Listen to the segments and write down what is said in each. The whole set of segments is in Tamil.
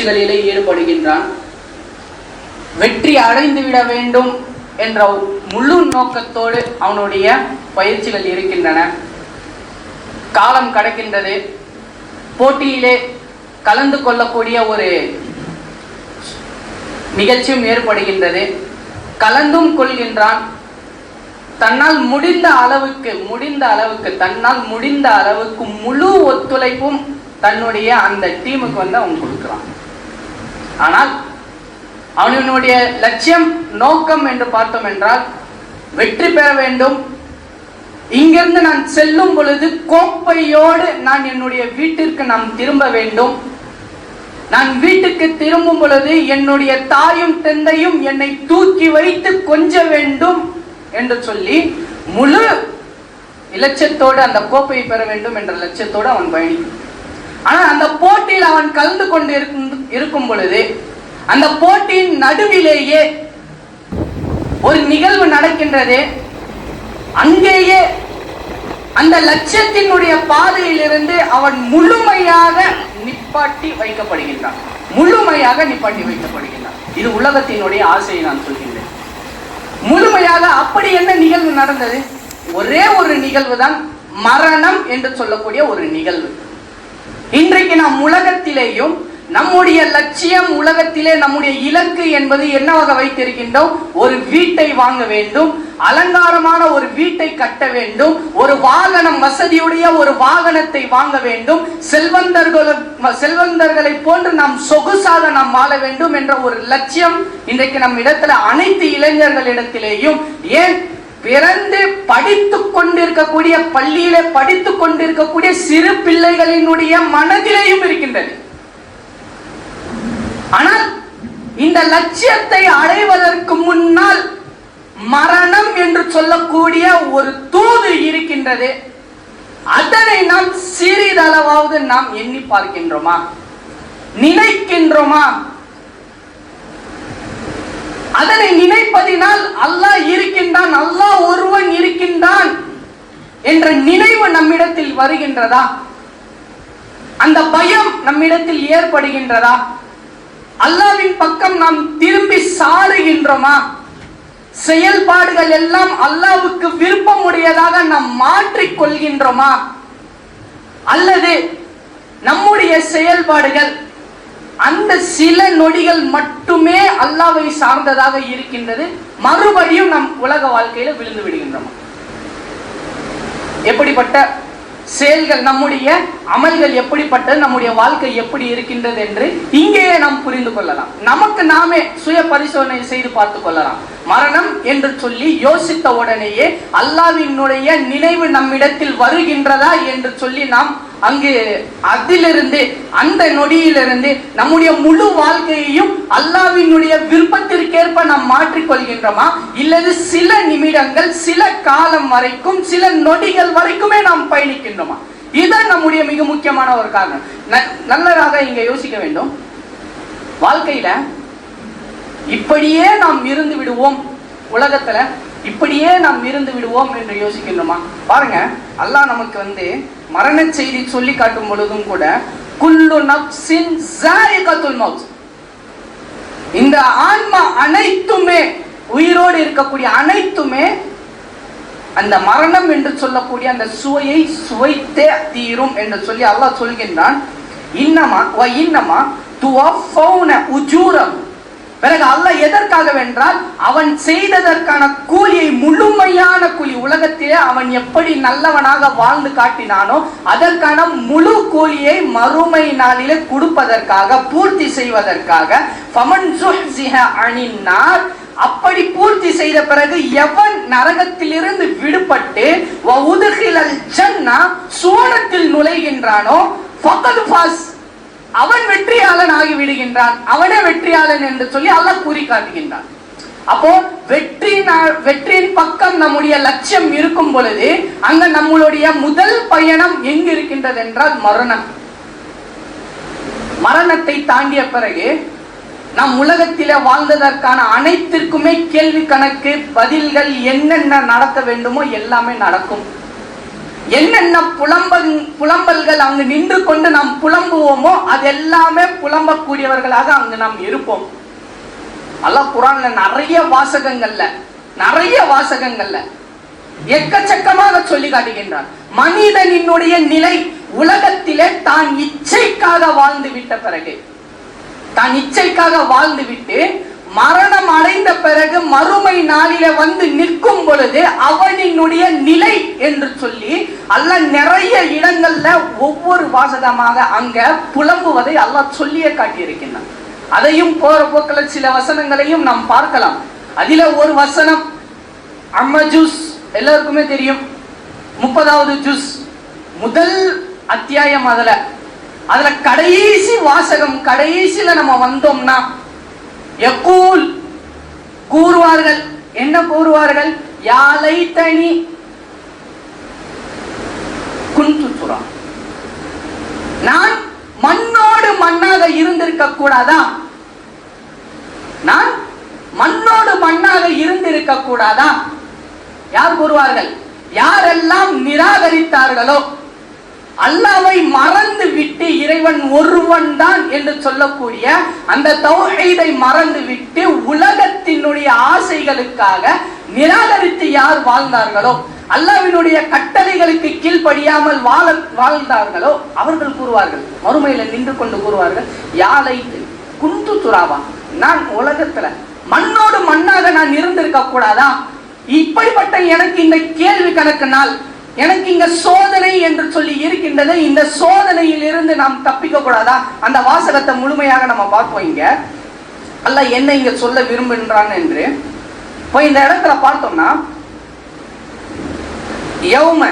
முயற்சிகளிலே ஈடுபடுகின்றான். வெற்றி அடைந்து விட வேண்டும் என்ற முழு நோக்கத்தோடு அவனுடைய பயிற்சிகள் இருக்கின்றன. காலம் கடக்கின்றது. போட்டியிலே கலந்து கொள்ளக்கூடிய ஒரு நிகழ்ச்சியும் ஏற்படுகின்றது. கலந்தும் கொள்கின்றான். தன்னால் முடிந்த அளவுக்கு முடிந்த அளவுக்கு தன்னால் முடிந்த அளவுக்கு முழு ஒத்துழைப்பும் தன்னுடைய அந்த டீமுக்கு வந்து அவன் கொடுக்குறான். ஆனால் அவனுடைய லட்சியம் நோக்கம் என்று பார்த்தோம் என்றால் வெற்றி பெற வேண்டும். இங்கிருந்து நான் செல்லும் பொழுது கோப்பையோடு நான் என்னுடைய வீட்டிற்கு நான் திரும்ப வேண்டும். நான் வீட்டுக்கு திரும்பும் பொழுது என்னுடைய தாயும் தந்தையும் என்னை தூக்கி வைத்து கொஞ்ச வேண்டும் என்று சொல்லி முழு இலட்சியத்தோடு அந்த கோப்பையை பெற வேண்டும் என்ற லட்சியத்தோடு அவன் பயணிக்கும் ஆனால் அந்த போட்டியில் அவன் கலந்து கொண்டு இருக்கும் இருக்கும் பொழுது அந்த போட்டியின் நடுவிலேயே ஒரு நிகழ்வு நடக்கின்றது. அங்கேயே அந்த லட்சியத்தினுடைய பாதையிலிருந்து அவன் முழுமையாக நிப்பாட்டி வைக்கப்படுகின்றான். முழுமையாக நிப்பாட்டி வைக்கப்படுகின்றான். இது உலகத்தினுடைய ஆசையை நான் சொல்கின்றேன். முழுமையாக அப்படி என்ன நிகழ்வு நடந்தது? ஒரே ஒரு நிகழ்வு தான் மரணம் என்று சொல்லக்கூடிய ஒரு நிகழ்வு. இன்றைக்கு நாம் உலகத்திலேயும் நம்முடைய லட்சியம் உலகத்திலே நம்முடைய இலக்கு என்பது என்னவாக வைத்திருக்கின்றோம்? ஒரு வீட்டை வாங்க வேண்டும் அலங்காரமான ஒரு வீட்டை கட்ட வேண்டும் ஒரு வாகனம் வசதியுடைய ஒரு வாகனத்தை வாங்க வேண்டும் செல்வந்தர்களை செல்வந்தர்களை போன்று நாம் சொகுசாக நாம் வாழ வேண்டும் என்ற ஒரு லட்சியம் இன்றைக்கு நம் இடத்துல அனைத்து இளைஞர்களிடத்திலேயும் ஏன் பிறந்து படித்துக் கொண்டிருக்கக்கூடிய பள்ளியில படித்துக் கொண்டிருக்கக்கூடிய சிறு பிள்ளைகளினுடைய மனதிலேயும் இருக்கின்றது. ஆனால் இந்த லட்சியத்தை அடைவதற்கு முன்னால் மரணம் என்று சொல்லக்கூடிய ஒரு தூது இருக்கின்றது. அதனை நாம் சிறிதளவாவது நாம் எண்ணி பார்க்கின்றோமா? நினைக்கின்றோமா? அதனை நினைப்பதினால் அல்லாஹ் இருக்கின்றான் அல்லாஹ் ஒருவன் இருக்கின்றான் என்ற நினைவு நம்மிடத்தில் வருகின்றதா? அந்த பயம் நம்மிடத்தில் ஏற்படுகின்றதா? அல்லாவின் பக்கம் நாம் திரும்பி சாடுகின்றோமா செயல்பாடுகள் எல்லாம் அல்லாவுக்கு விருப்பமுடையதாக நாம் மாற்றிக் கொள்கின்றோமா? அல்லது நம்முடைய செயல்பாடுகள் அந்த சில நொடிகள் மட்டுமே அல்லாவை சார்ந்ததாக இருக்கின்றது. மறுபடியும் நம் உலக வாழ்க்கையில விழுந்து விடுகின்றோம் எப்படிப்பட்ட செயல்கள் நம்முடைய அமல்கள் எப்படிப்பட்டது நம்முடைய வாழ்க்கை எப்படி இருக்கின்றது என்று இங்கேயே நாம் புரிந்து கொள்ளலாம். நமக்கு நாமே சுய பரிசோதனை செய்து பார்த்து கொள்ளலாம். மரணம் என்று சொல்லி யோசித்த உடனேயே அல்லாவினுடைய நினைவு நம்மிடத்தில் வருகின்றதா என்று சொல்லி நாம் அங்கு அதிலிருந்து அந்த நொடியிலிருந்து நம்முடைய முழு வாழ்க்கையையும் அல்லாவினுடைய விருப்பத்திற்கேற்ப நாம் மாற்றிக்கொள்கின்றோமா? இல்லது சில நிமிடங்கள் சில காலம் வரைக்கும் சில நொடிகள் வரைக்குமே நாம் பயணிக்கின்றோமா? இதுதான் நம்முடைய மிக முக்கியமான ஒரு காரணம். ந- நல்லதாக இங்க யோசிக்க வேண்டும். வாழ்க்கையில இப்படியே நாம் இருந்து விடுவோம். உலகத்துல இப்படியே நாம் இருந்து விடுவோம் என்று யோசிக்கின்றோமா? பாருங்க அல்லாஹ் நமக்கு வந்து மரண செய்தி சொல்லி காட்டும் பொழுதும் கூட குல்லு நப்சின் ஜாயிகத்துல் மௌத். இந்த ஆன்மா அனைத்துமே உயிரோடு இருக்கக்கூடிய அனைத்துமே அந்த மரணம் என்று சொல்லக்கூடிய அந்த சுவையை சுவைத்தே தீரும் என்று சொல்லி அல்லாஹ் சொல்கின்றான். இன்னமா வ இன்னமா துவஃபௌன உஜூரம். பிறகு அல்லாஹ் எதற்காக வென்றால் அவன் செய்ததற்கான கூலியை முழுமையான கூலி உலகத்திலே அவன் எப்படி நல்லவனாக வாழ்ந்து காட்டினானோ அதற்கான முழு கூலியை மறுமை நாளிலே கொடுப்பதற்காக பூர்த்தி செய்வதற்காக ஃபமன் சுஹ்ஸிஹ அப்படி பூர்த்தி செய்த பிறகு எவன் நரகத்திலிருந்து விடுபட்டு வ உதுகிலல் ஜன்னா சுவனத்தில் நுழைகின்றானோ ஃபகது ஃபாஸ் அவன் வெற்றியாளன் ஆகி விடுகின்றான். அவனே வெற்றியாளன் என்று சொல்லி அல்லாஹ் கூறி காட்டுகின்றான். அப்போ வெற்றி வெற்றியின் பக்கம் நம்முடைய லட்சியம் இருக்கும் பொழுது அங்க நம்மளுடைய முதல் பயணம் எங்கு இருக்கின்றது என்றால் மரணம். மரணத்தை தாண்டிய பிறகு நாம் உலகத்தில வாழ்ந்ததற்கான அனைத்திற்குமே கேள்வி கணக்கு பதில்கள் என்னென்ன நடத்த வேண்டுமோ எல்லாமே நடக்கும். என்னென்ன புலம்பல் புலம்பல்கள் அங்கு நின்று கொண்டு நாம் புலம்புவோமோ அது எல்லாமே புலம்பக்கூடியவர்களாக அங்கு நாம் இருப்போம். அல்லாஹ் குரான்ல நிறைய வாசகங்கள்ல நிறைய வாசகங்கள்ல எக்கச்சக்கமாக சொல்லி காட்டுகின்றான். மனிதனினுடைய நிலை உலகத்திலே தான் இச்சைக்காக வாழ்ந்து விட்ட பிறகு தான் இச்சைக்காக வாழ்ந்து விட்டு மரணம் அடைந்த பிறகு மறுமை நாளில வந்து நிற்கும் பொழுது அவனினுடைய நிலை என்று சொல்லி அல்ல நிறைய இடங்கள்ல ஒவ்வொரு வாசகமாக அங்க புலம்புவதை அல்லாஹ் சொல்லியே காட்டியிருக்கின்றான். அதையும் போற போக்கில் சில வசனங்களையும் நாம் பார்க்கலாம். அதில ஒரு வசனம் அம்மஜூஸ் எல்லாருக்குமே தெரியும். முப்பதாவது ஜூஸ் முதல் அத்தியாயம் அதுல. அதுல கடைசி வாசகம் கடைசியில நம்ம வந்தோம்னா எக்கூல் கூறுவார்கள். என்ன கூறுவார்கள்? யாலை தனி குந்துத்துரா நான் மண்ணோடு மண்ணாக இருந்திருக்க கூடாதா? நான் மண்ணோடு மண்ணாக இருந்திருக்க கூடாதா? யார் கூறுவார்கள்? யாரெல்லாம் நிராகரித்தார்களோ? அல்லாவை மறந்து விட்டு இறைவன் ஒருவன் தான் என்று சொல்லக்கூடிய அந்த தௌஹீதை மறந்து விட்டு உலகத்தினுடைய ஆசைகளுக்காக நிராகரித்து யார் வாழ்ந்தார்களோ அல்லாவினுடைய கட்டளைகளுக்கு கீழ்ப்படியாமல் வாழ வாழ்ந்தார்களோ அவர்கள் கூறுவார்கள். மறுமையில நின்று கொண்டு கூறுவார்கள் யாழை குந்து துறாவா? நான் உலகத்துல மண்ணோடு மண்ணாக நான் இருந்திருக்க கூடாதா இப்படிப்பட்ட எனக்கு இந்த கேள்வி கணக்கு நாள் எனக்கு இங்க சோதனை என்று சொல்லி இருக்கின்றது. இந்த சோதனையில் இருந்து நாம் தப்பிக்க கூடாதா? அந்த வாசகத்தை முழுமையாக நம்ம பார்ப்போம் இங்க. அல்ல என்ன இங்க சொல்ல விரும்புகின்றான் என்று. இப்போ இந்த இடத்துல பார்த்தோம்னா யௌம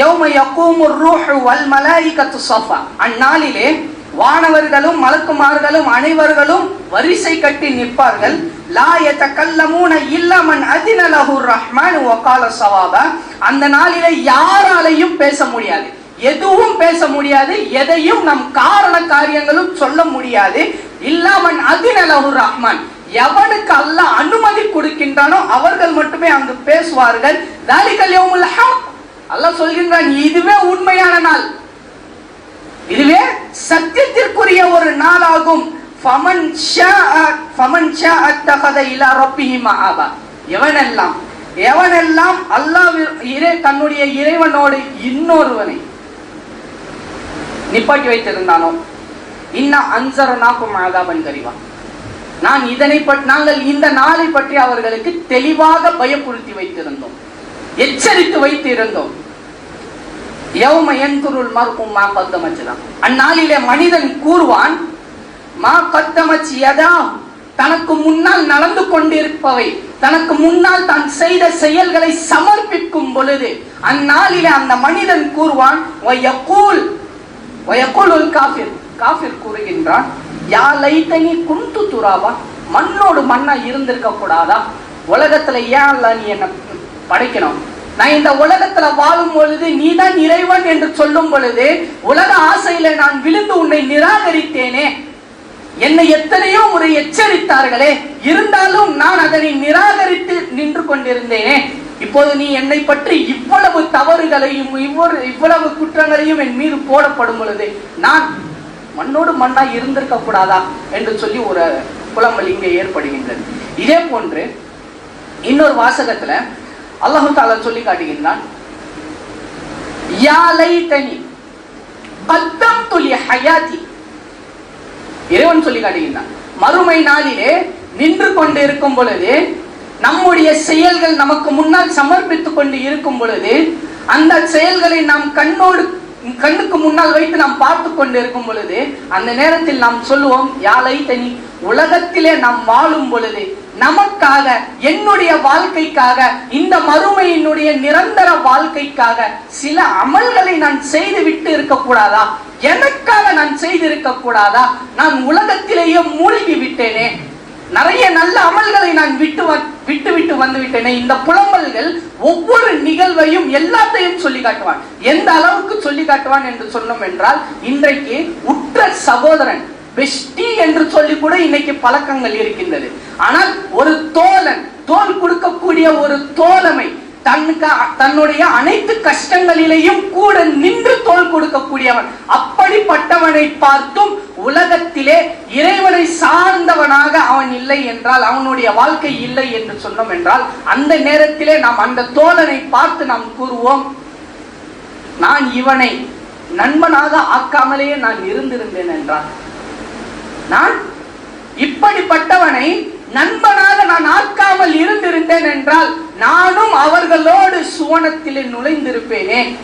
யௌம யக்கூமு ரூஹு வல் மலாயிகத்து சஃபா. அந்நாளிலே வானவர்களும் மலக்குமார்களும் அனைவர்களும் வரிசை கட்டி நிற்பார்கள். லா யதகல்லமூன இல்லமன் மன் ரஹ்மான் ஒக்கால சவாப. அந்த நாளில யாராலையும் பேச முடியாது. எதுவும் பேச முடியாது. எதையும் நம் காரண காரியங்களும் சொல்ல முடியாது. இல்லாமன் அதின ரஹ்மான். எவனுக்கு அல்ல அனுமதி கொடுக்கின்றானோ அவர்கள் மட்டுமே அங்கு பேசுவார்கள். தாலிகல் யோமுல் ஹக். அல்லாஹ் சொல்கின்றான் இதுவே உண்மையான நாள். இதுவே சத்தியத்திற்குரிய ஒரு நாளாகும். ஃபமன் எவனெல்லாம்? எவனெல்லாம் அல்லாஹ் இறை தன்னுடைய இறைவனோடு இன்னொருவனை நிப்பாட்டி வைத்திருந்தானோ? இன்ன அன்சரனாக்கும் ஆதாபன் கரிவா. நான் இதனை பற்றி நாங்கள் இந்த நாளை பற்றி அவர்களுக்கு தெளிவாக பயப்படுத்தி வைத்திருந்தோம். எச்சரித்து வைத்திருந்தோம் யௌம யன்துருல் மர்உம் மா கத்தமச்சுதான் அந்நாளிலே மனிதன் கூறுவான் மா கத்தமச் யதா? தனக்கு முன்னால் நடந்து கொண்டிருப்பவை தனக்கு முன்னால் தான் செய்த செயல்களை சமர்ப்பிக்கும் பொழுது அந்நாளிலே அந்த மனிதன் கூறுவான் வயக்கூல் வயக்கூலுல் காஃபிர். காஃபிர் கூறுகின்றான் யா லைத்தனி குந்து துராவா மண்ணோடு மண்ணா இருந்திருக்க கூடாதா? உலகத்துல ஏன் அல்ல நீ என்ன படைக்கணும்? நான் இந்த உலகத்துல வாழும் பொழுது நீதான் இறைவன் என்று சொல்லும் பொழுது உலக ஆசையில நான் விழுந்து உன்னை நிராகரித்தேனே. என்னை எத்தனையோ முறை எச்சரித்தார்களே இருந்தாலும் நான் அதனை நிராகரித்து நின்று கொண்டிருந்தேனே. இப்போது நீ என்னை பற்றி இவ்வளவு தவறுகளையும் இவ்வொரு இவ்வளவு குற்றங்களையும் என் மீது போடப்படும் பொழுது நான் மண்ணோடு மண்ணா இருந்திருக்க கூடாதா என்று சொல்லி ஒரு புலம்பல் இங்கே ஏற்படுகின்றது. இதே போன்று இன்னொரு வாசகத்துல அல்லாஹு தாலா சொல்லி காட்டுகின்றான். யாலை கத்தம் துலி ஹயாதி. இறைவன் சொல்லி காட்டுகின்றான். மறுமை நாளிலே நின்று கொண்டு இருக்கும் பொழுது நம்முடைய செயல்கள் நமக்கு முன்னால் சமர்ப்பித்துக் கொண்டு இருக்கும் பொழுது அந்த செயல்களை நாம் கண்ணோடு கண்ணுக்கு முன்னால் வைத்து நாம் பார்த்து கொண்டு இருக்கும் பொழுது அந்த நேரத்தில் நாம் சொல்லுவோம் யாழை தனி உலகத்திலே நாம் வாழும் பொழுது நமக்காக என்னுடைய வாழ்க்கைக்காக இந்த மறுமையினுடைய நிரந்தர வாழ்க்கைக்காக சில அமல்களை நான் செய்து விட்டு இருக்கக்கூடாதா எனக்காக நான் செய்திருக்க கூடாதா? நான் உலகத்திலேயே மூழ்கி விட்டேனே. நிறைய நல்ல அமல்களை நான் விட்டு விட்டு விட்டு வந்து விட்டேனே இந்த புலம்பல்கள் ஒவ்வொரு நிகழ்வையும் எல்லாத்தையும் சொல்லி காட்டுவான். எந்த அளவுக்கு சொல்லி காட்டுவான் என்று சொன்னோம் என்றால் இன்றைக்கு உற்ற சகோதரன் பெஸ்டி என்று சொல்லி கூட இன்னைக்கு பழக்கங்கள் இருக்கின்றது. ஆனால் ஒரு தோழன் தோல் கொடுக்கக்கூடிய ஒரு தோழமை தன்னுக்கு தன்னுடைய அனைத்து கஷ்டங்களிலேயும் கூட நின்று தோல் கொடுக்கக்கூடியவன். அப்படிப்பட்டவனை பார்த்தும் உலகத்திலே இறைவனை சார்ந்தவனாக அவன் இல்லை என்றால் அவனுடைய வாழ்க்கை இல்லை என்று சொன்னோம் என்றால் அந்த நேரத்திலே நாம் அந்த தோழனை பார்த்து நாம் கூறுவோம் நான் இவனை நண்பனாக ஆக்காமலேயே நான் இருந்திருந்தேன் என்றான் நான் இப்படிப்பட்டவனை நண்பனாக நான் ஆக்காமல் இருந்திருந்தேன் என்றால் நானும் அவர்களோடு சுவனத்திலே நுழைந்திருப்பேனே.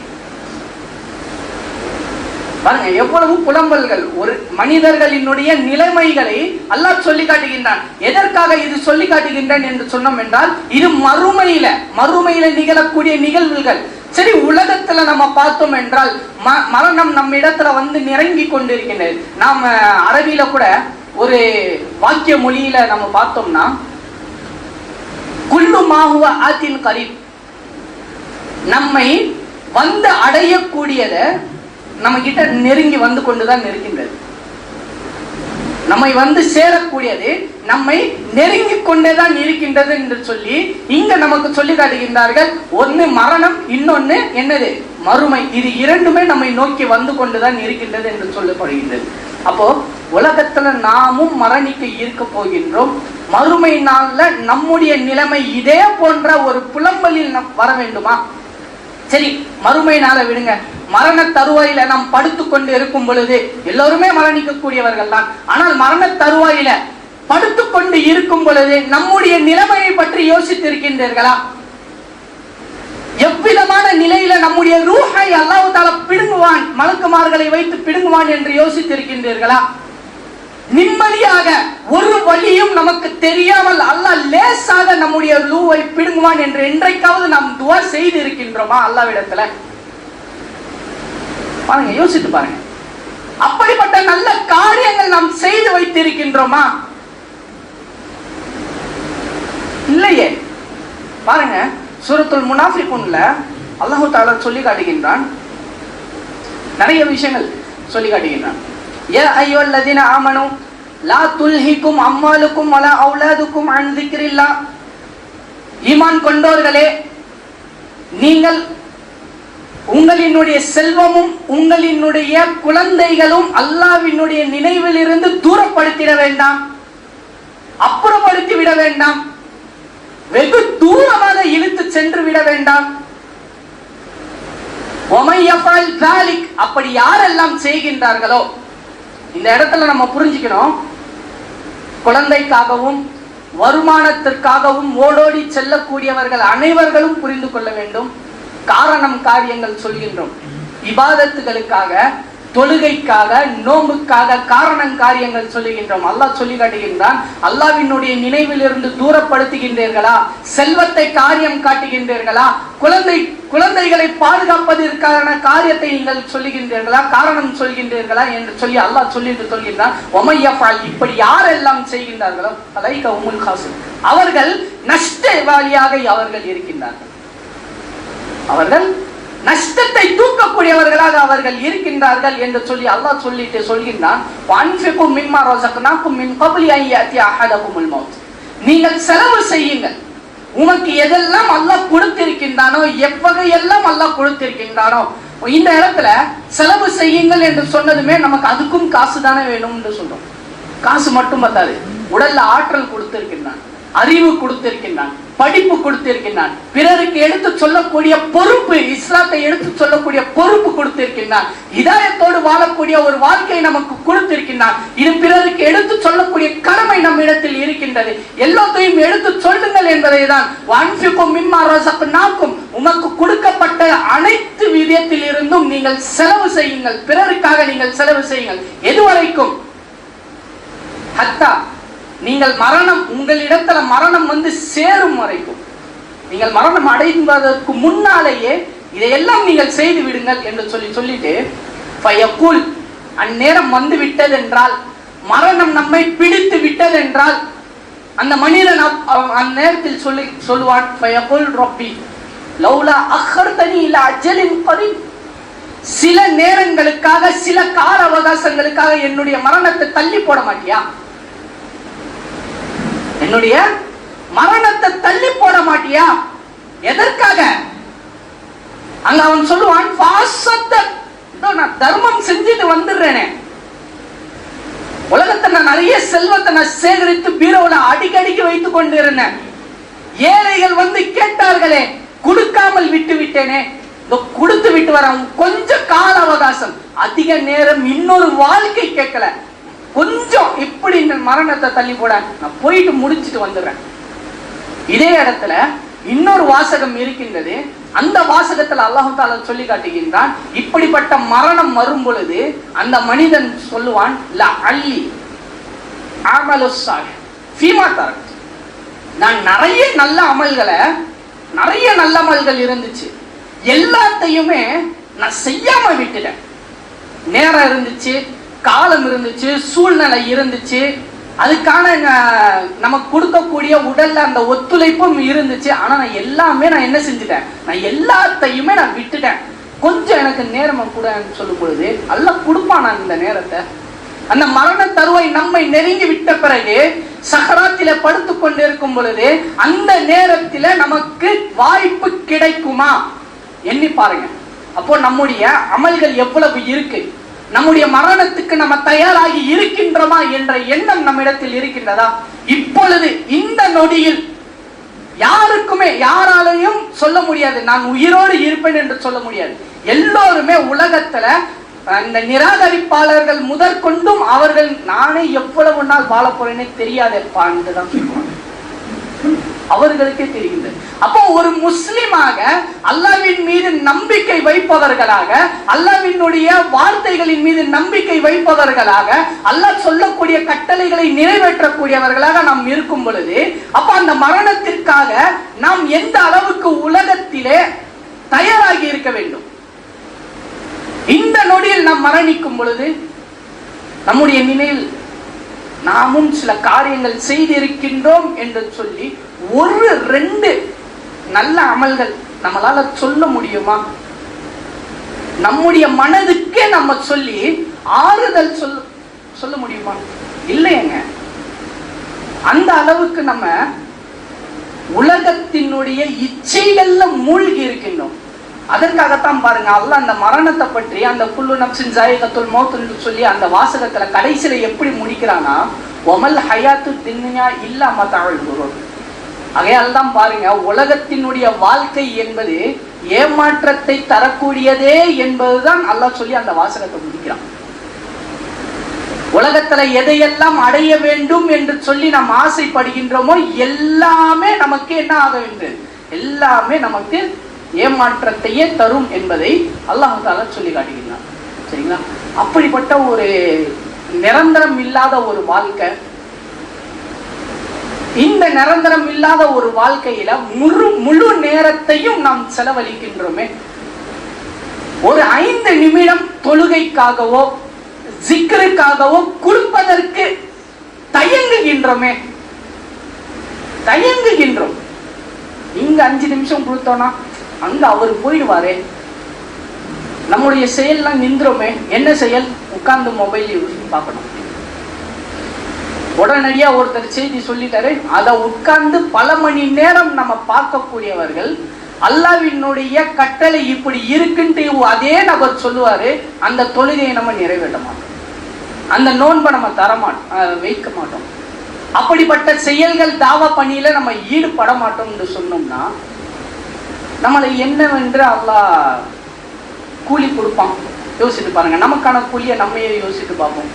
பாருங்க எவ்வளவு புலம்பல்கள். ஒரு மனிதர்களினுடைய நிலைமைகளை அல்லாஹ் சொல்லி காட்டுகின்றான். எதற்காக இது சொல்லி காட்டுகின்றான் என்று சொன்னோம் என்றால் இது மறுமையில மறுமையில நிகழக்கூடிய நிகழ்வுகள். சரி உலகத்துல நம்ம பார்த்தோம் என்றால் ம- மரணம் நம்ம இடத்துல வந்து நெருங்கி கொண்டிருக்கின்றது. நாம் அரபியில கூட ஒரு வாக்கிய மொழியில நம்ம பார்த்தோம்னா குல்லு ஆத்தின் கரீப். நம்மை வந்து அடையக்கூடியத நம்ம கிட்ட நெருங்கி வந்து கொண்டுதான் இருக்கின்றது நம்மை வந்து சேரக்கூடியது நம்மை நெருங்கி கொண்டேதான் இருக்கின்றது என்று சொல்லி இங்க நமக்கு சொல்லி காட்டுகின்றார்கள். ஒன்னு மரணம் இன்னொன்னு என்னது? மறுமை. இது இரண்டுமே நம்மை நோக்கி வந்து கொண்டுதான் இருக்கின்றது என்று சொல்லப்படுகின்றது. அப்போ உலகத்துல நாமும் மரணிக்க இருக்க போகின்றோம். மறுமை நாள்ல நம்முடைய நிலைமை இதே போன்ற ஒரு புலம்பலில் நம் வர வேண்டுமா? சரி மறுமை நாளை விடுங்க. மரண தருவாயில நாம் படுத்து கொண்டு இருக்கும் பொழுது எல்லோருமே மரணிக்கக்கூடியவர்கள் தான். ஆனால் மரண தருவாயில படுத்து கொண்டு இருக்கும் பொழுது நம்முடைய நிலைமையை பற்றி யோசித்திருக்கின்றீர்களா? எவ்விதமான நிலையில நம்முடைய ரூஹை அல்லாஹு தால பிடுங்குவான் மலக்குமார்களை வைத்து பிடுங்குவான் என்று யோசித்திருக்கின்றீர்களா? நிம்மதியாக ஒரு வழியும் நமக்கு தெரியாமல் அல்லாஹ் லேசாக நம்முடைய லூவை பிடுங்குவான் என்று என்றைக்காவது நாம் துவா செய்து இருக்கின்றோமா அல்லாவிடத்துல பாருங்க யோசித்து பாருங்க. அப்படிப்பட்ட நல்ல காரியங்கள் நாம் செய்து வைத்திருக்கின்றோமா? இல்லையே. பாருங்க சூரத்துல் முனாஃபிகுன்ல அல்லாஹு தாலா சொல்லி காட்டுகின்றான். நிறைய விஷயங்கள் சொல்லி காட்டுகின்றான். ஏ ஐயோ ஐயோல்லதீன ஆமனு லா துல்ஹிக்கும் அம்மாளுக்கும் அல அவுலாதுக்கும் அன் ஈமான் கொண்டோர்களே நீங்கள் உங்களினுடைய செல்வமும் உங்களினுடைய குழந்தைகளும் அல்லாவினுடைய நினைவிலிருந்து தூரப்படுத்திட வேண்டாம் அப்புறப்படுத்தி விட வேண்டாம். வெகு தூரமாக இழுத்து சென்று விட வேண்டாம். அப்படி யாரெல்லாம் செய்கின்றார்களோ இந்த இடத்துல நம்ம புரிஞ்சுக்கணும். குழந்தைக்காகவும் வருமானத்திற்காகவும் ஓடோடி செல்லக்கூடியவர்கள் அனைவர்களும் புரிந்து கொள்ள வேண்டும். காரணம் காரியங்கள் சொல்கின்றோம். இபாதத்துகளுக்காக தொழுகைக்காக நோம்புக்காக காரணம் காரியங்கள் சொல்லுகின்றோம். அல்லாஹ் சொல்லி காட்டுகின்றான் அல்லாவினுடைய நினைவிலிருந்து தூரப்படுத்துகின்றீர்களா? செல்வத்தை காரியம் காட்டுகின்றீர்களா? குழந்தை குழந்தைகளை பாதுகாப்பதற்கான காரியத்தை நீங்கள் சொல்லுகின்றீர்களா? காரணம் சொல்கின்றீர்களா? என்று சொல்லி அல்லாஹ் சொல்லிட்டு சொல்கின்றான். ஒமையஃபால் இப்படி யாரெல்லாம் செய்கின்றார்களோ அலைக உமுல் காசு அவர்கள் நஷ்டவாளியாக அவர்கள் இருக்கின்றார்கள். அவர்கள் நஷ்டத்தை தூக்கக்கூடியவர்களாக அவர்கள் இருக்கின்றார்கள் என்று சொல்லி அல்லாஹ் சொல்லிட்டு சொல்கின்றான். நீங்கள் செலவு செய்யுங்கள். உனக்கு எதெல்லாம் அல்லாஹ் கொடுத்திருக்கின்றானோ எவ்வகையெல்லாம் அல்லாஹ் கொடுத்திருக்கின்றானோ இந்த இடத்துல செலவு செய்யுங்கள் என்று சொன்னதுமே நமக்கு அதுக்கும் காசு தானே வேணும் என்று சொல்றோம். காசு மட்டும் பத்தாது உடல்ல ஆற்றல் கொடுத்திருக்கின்றான். அறிவு கொடுத்திருக்கின்றான் படிப்பு கொடுத்திருக்கின்றான் பிறருக்கு எடுத்து சொல்லக்கூடிய பொறுப்பு இஸ்லாத்தை எடுத்து சொல்லக்கூடிய பொறுப்பு கொடுத்திருக்கின்றான் இதயத்தோடு வாழக்கூடிய ஒரு வாழ்க்கையை நமக்கு கொடுத்திருக்கின்றான் இது பிறருக்கு எடுத்து சொல்லக்கூடிய கடமை நம்மிடத்தில் இருக்கின்றது. எல்லாத்தையும் எடுத்து சொல்லுங்கள் என்பதை தான் வான்சிக்கும் மின்மாரசப்பு நாக்கும் உமக்கு கொடுக்கப்பட்ட அனைத்து விதத்தில் இருந்தும் நீங்கள் செலவு செய்யுங்கள் பிறருக்காக நீங்கள் செலவு செய்யுங்கள். எதுவரைக்கும்? ஹத்தா நீங்கள் மரணம் உங்களிடத்துல மரணம் வந்து சேரும் வரைக்கும். நீங்கள் மரணம் அடைவதற்கு முன்னாலேயே இதையெல்லாம் நீங்கள் செய்து விடுங்கள் என்று சொல்லி சொல்லிட்டு ஃபயக்குல் அந்நேரம் வந்து விட்டதென்றால் மரணம் நம்மை பிடித்து விட்டதென்றால் அந்த மனிதன் அந்நேரத்தில் சொல்லி சொல்லுவான் ஃபயக்குல் ரொப்பி லௌலா அஹர்தனி இல்ல அஜலின் கரீப். சில நேரங்களுக்காக சில கால அவகாசங்களுக்காக என்னுடைய மரணத்தை தள்ளி போட மாட்டியா? என்னுடைய மரணத்தை தள்ளி போட மாட்டியா? எதற்காக? அங்க அவன் சொல்லுவான் பாசத்தை நான் தர்மம் செஞ்சுட்டு வந்துடுறேனே. உலகத்தை நான் நிறைய செல்வத்தை நான் சேகரித்து பீரோல அடிக்கடிக்கு வைத்துக் கொண்டிருந்தேன். ஏழைகள் வந்து கேட்டார்களே கொடுக்காமல் விட்டு விட்டேனே. இதோ கொடுத்து விட்டு வரேன் கொஞ்சம் கால அவகாசம். அதிக நேரம் இன்னொரு வாழ்க்கை கேட்கல. கொஞ்சம் இப்படி இந்த மரணத்தை தள்ளி போட நான் போயிட்டு முடிச்சிட்டு வந்துடுறேன். இதே இடத்துல இன்னொரு வாசகம் இருக்கின்றது. அந்த வாசகத்தில் அல்லாஹால சொல்லி காட்டுகின்றான் இப்படிப்பட்ட மரணம் வரும் பொழுது அந்த மனிதன் சொல்லுவான் "லா அல்லி ஃபீமா நான் நிறைய நல்ல அமல்களை நிறைய நல்ல அமல்கள் இருந்துச்சு. எல்லாத்தையுமே நான் செய்யாம விட்டுட்டேன். நேரம் இருந்துச்சு காலம் இருந்துச்சு சூழ்நிலை இருந்துச்சு. அதுக்கான நமக்கு கொடுக்கக்கூடிய உடல்ல அந்த ஒத்துழைப்பும் இருந்துச்சு. ஆனா நான் எல்லாமே நான் என்ன செஞ்சுட்டேன்? நான் எல்லாத்தையுமே நான் விட்டுட்டேன். கொஞ்சம் எனக்கு நேரமும் கூட சொல்லும் பொழுது அல்ல கொடுப்பான் இந்த நேரத்தை. அந்த மரண தருவை நம்மை நெருங்கி விட்ட பிறகு சகராத்தில படுத்து கொண்டிருக்கும் பொழுது அந்த நேரத்தில நமக்கு வாய்ப்பு கிடைக்குமா? எண்ணி பாருங்க. அப்போ நம்முடைய அமல்கள் எவ்வளவு இருக்கு? நம்முடைய மரணத்துக்கு நம்ம தயாராகி இருக்கின்றோமா என்ற எண்ணம் நம்மிடத்தில் இருக்கின்றதா? இப்பொழுது இந்த நொடியில் யாருக்குமே யாராலையும் சொல்ல முடியாது. நான் உயிரோடு இருப்பேன் என்று சொல்ல முடியாது. எல்லோருமே உலகத்துல அந்த நிராகரிப்பாளர்கள் முதற்கொண்டும் அவர்கள் நானே எவ்வளவு நாள் வாழ தெரியாது தெரியாதேப்பா தான் சொல்லுவாங்க அவர்களுக்கே தெரிகின்றது அப்போ ஒரு முஸ்லிமாக அல்லாவின் மீது நம்பிக்கை வைப்பவர்களாக அல்லாவினுடைய வார்த்தைகளின் மீது நம்பிக்கை வைப்பவர்களாக அல்லாஹ் சொல்லக்கூடிய கட்டளைகளை நிறைவேற்றக்கூடியவர்களாக நாம் இருக்கும் பொழுது அப்ப அந்த மரணத்திற்காக நாம் எந்த அளவுக்கு உலகத்திலே தயாராகி இருக்க வேண்டும்? இந்த நொடியில் நாம் மரணிக்கும் பொழுது நம்முடைய நினைவில் நாமும் சில காரியங்கள் செய்திருக்கின்றோம் என்று சொல்லி ஒரு ரெண்டு நல்ல அமல்கள் நம்மளால சொல்ல முடியுமா? நம்முடைய மனதுக்கே நம்ம சொல்லி ஆறுதல் சொல் சொல்ல முடியுமா? இல்லையங்க. அந்த அளவுக்கு நம்ம உலகத்தினுடைய இச்சைகள்ல மூழ்கி இருக்கின்றோம். அதற்காகத்தான் பாருங்க அல்ல அந்த மரணத்தை பற்றி அந்த குல்லு நப்சின் ஜாயகத்துள் மௌத்துன்னு சொல்லி அந்த வாசகத்துல கடைசியில எப்படி முடிக்கிறானா ஒமல் ஹயாத்து தின்னுயா இல்லாம தகவல் குரு ஆகையால் தான் பாருங்க உலகத்தினுடைய வாழ்க்கை என்பது ஏமாற்றத்தை தரக்கூடியதே என்பதுதான் அல்லாஹ் சொல்லி அந்த வாசகத்தை முடிக்கிறான். உலகத்துல எதையெல்லாம் அடைய வேண்டும் என்று சொல்லி நாம் ஆசைப்படுகின்றோமோ எல்லாமே நமக்கு என்ன ஆக வேண்டும்? எல்லாமே நமக்கு ஏமாற்றத்தையே தரும் என்பதை அல்லாஹு தாலா சொல்லி காட்டுகின்றான். சரிங்களா? அப்படிப்பட்ட ஒரு நிரந்தரம் இல்லாத ஒரு வாழ்க்கை இந்த நிரந்தரம் இல்லாத ஒரு வாழ்க்கையில முழு முழு நேரத்தையும் நாம் செலவழிக்கின்றோமே. ஒரு ஐந்து நிமிடம் தொழுகைக்காகவோ சிக்கலுக்காகவோ கொடுப்பதற்கு தயங்குகின்றோமே. தயங்குகின்றோம். இங்க அஞ்சு நிமிஷம் கொடுத்தோம்னா அங்க அவர் போயிடுவாரே. நம்முடைய செயல்லாம் நின்றோமே. என்ன செயல்? உட்கார்ந்து மொபைல் யூஸ் பார்க்கணும். உடனடியா ஒருத்தர் செய்தி சொல்லிட்டாரு. அதை உட்கார்ந்து பல மணி நேரம் நம்ம பார்க்கக்கூடியவர்கள் அல்லாவினுடைய கட்டளை இப்படி இருக்குன்ட்டு அதே நபர் சொல்லுவாரு அந்த தொழுகையை நம்ம நிறைவேற்ற மாட்டோம். அந்த நோன்பை நம்ம தர மாட்டோம் வைக்க மாட்டோம். அப்படிப்பட்ட செயல்கள் தாவா பணியில நம்ம ஈடுபட மாட்டோம் என்று சொன்னோம்னா நம்மளை என்னவென்று அல்லாஹ் கூலி கொடுப்பான். யோசித்து பாருங்க நமக்கான கூலியை நம்மையே யோசித்து பார்ப்போம்?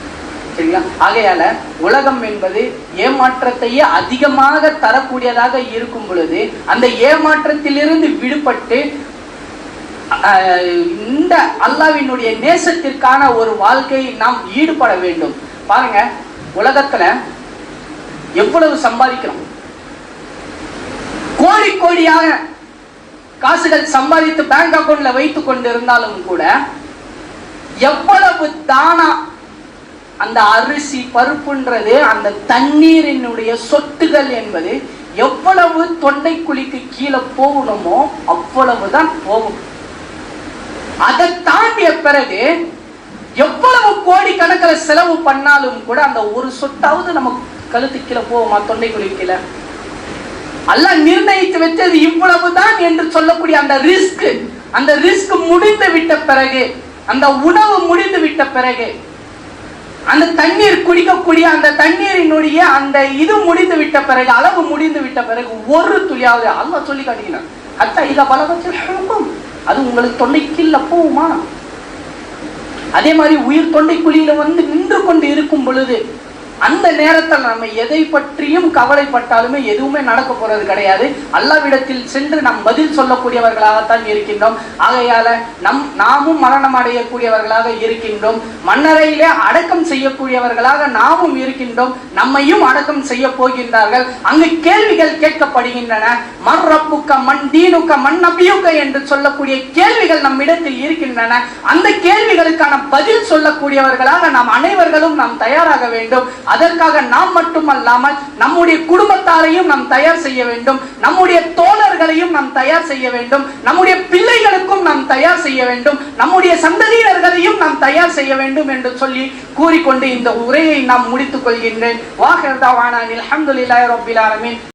சரிங்களா? ஆகையால உலகம் என்பது ஏமாற்றத்தையே அதிகமாக தரக்கூடியதாக இருக்கும் பொழுது அந்த ஏமாற்றத்திலிருந்து விடுபட்டு இந்த அல்லாவினுடைய நேசத்திற்கான ஒரு வாழ்க்கையை நாம் ஈடுபட வேண்டும். பாருங்க உலகத்துல எவ்வளவு சம்பாதிக்கிறோம்? கோடி கோடியாக காசுகள் சம்பாதித்து பேங்க் அக்கவுண்ட்ல வைத்துக் கொண்டிருந்தாலும் கூட எவ்வளவு தானா அந்த அரிசி பருப்புன்றது அந்த தண்ணீரினுடைய சொட்டுகள் என்பது எவ்வளவு தொண்டை குழிக்கு கீழே போகணுமோ அவ்வளவுதான் போகும். அதை தாண்டிய பிறகு எவ்வளவு கோடி கணக்கில் செலவு பண்ணாலும் கூட அந்த ஒரு சொட்டாவது நம்ம கழுத்து கீழே போகுமா தொண்டை குழி கீழே? அல்லாஹ் நிர்ணயித்து வச்சது இவ்வளவுதான் என்று சொல்லக்கூடிய அந்த ரிஸ்க். அந்த ரிஸ்க் முடிந்து விட்ட பிறகு அந்த உணவு முடிந்து விட்ட பிறகு அந்த தண்ணீர் குடிக்கக்கூடிய அந்த தண்ணீரினுடைய அந்த இது முடிந்து விட்ட பிறகு அளவு முடிந்து விட்ட பிறகு ஒரு துளியாவது அல்ல சொல்லி காட்டுகிறான். அத்தா இத பலவற்றில் அது உங்களுக்கு தொண்டைக்குள்ள போகுமா? அதே மாதிரி உயிர் தொண்டை குழியில வந்து நின்று கொண்டு இருக்கும் பொழுது அந்த நேரத்தில் நம்ம எதை பற்றியும் கவலைப்பட்டாலுமே எதுவுமே நடக்க போறது கிடையாது. அல்லாவிடத்தில் சென்று நாம் பதில் சொல்லக்கூடியவர்களாகத்தான் இருக்கின்றோம். ஆகையால நம் நாமும் மரணம் அடையக்கூடியவர்களாக இருக்கின்றோம். மன்னரையிலே அடக்கம் செய்யக்கூடியவர்களாக நாமும் இருக்கின்றோம். நம்மையும் அடக்கம் செய்ய போகின்றார்கள். அங்கு கேள்விகள் கேட்கப்படுகின்றன. மர்ரப்புக்க மண் தீனுக்க மண் நபியுக்க என்று சொல்லக்கூடிய கேள்விகள் நம்மிடத்தில் இருக்கின்றன. அந்த கேள்விகளுக்கான பதில் சொல்லக்கூடியவர்களாக நாம் அனைவர்களும் நாம் தயாராக வேண்டும். அதற்காக நாம் மட்டுமல்லாமல் நம்முடைய குடும்பத்தாரையும் நாம் தயார் செய்ய வேண்டும். நம்முடைய தோழர்களையும் நாம் தயார் செய்ய வேண்டும். நம்முடைய பிள்ளைகளுக்கும் நாம் தயார் செய்ய வேண்டும். நம்முடைய சந்ததியினர்களையும் நாம் தயார் செய்ய வேண்டும் என்று சொல்லி கூறிக்கொண்டு இந்த உரையை நாம் முடித்துக் கொள்கின்றேன். வாஹர்தாவான அல்ஹம்துலில்லாஹி ரப்பில்